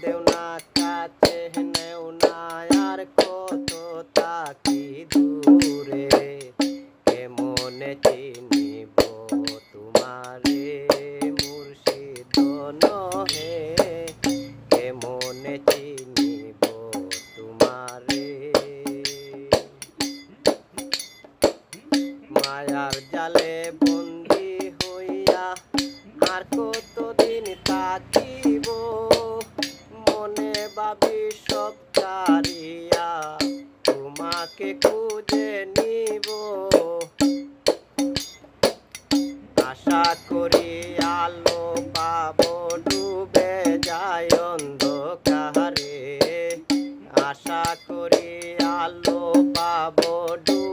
দেও না কাছে নেও আর কত তাকি দূরে কেমনে চিনিব তোমারে মুর্শিদ নহে কেমনে চিনিব তোমারে মায়ার জালে সব তোমাকে খুঁজে নিব। আশা করি আলো পাব, ডুবে যায় অন্ধকারে। আশা করি আলো পাব ডুবে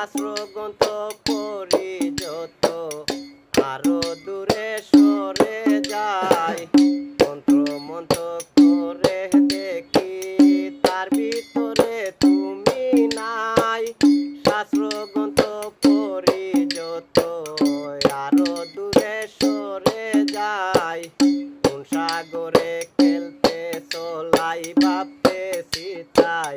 গ্রন্থ পড়ি যত আরও দূরে সরে যায় মন্ত্র মন্ত্র করে দেখি, তার ভিতরে তুমি নাই। শাস্ত্র গ্রন্থ পড়ি যত আরও দূরে সরে যায় কোন সাগরে খেলতে চলাই ভাবতে সীতাই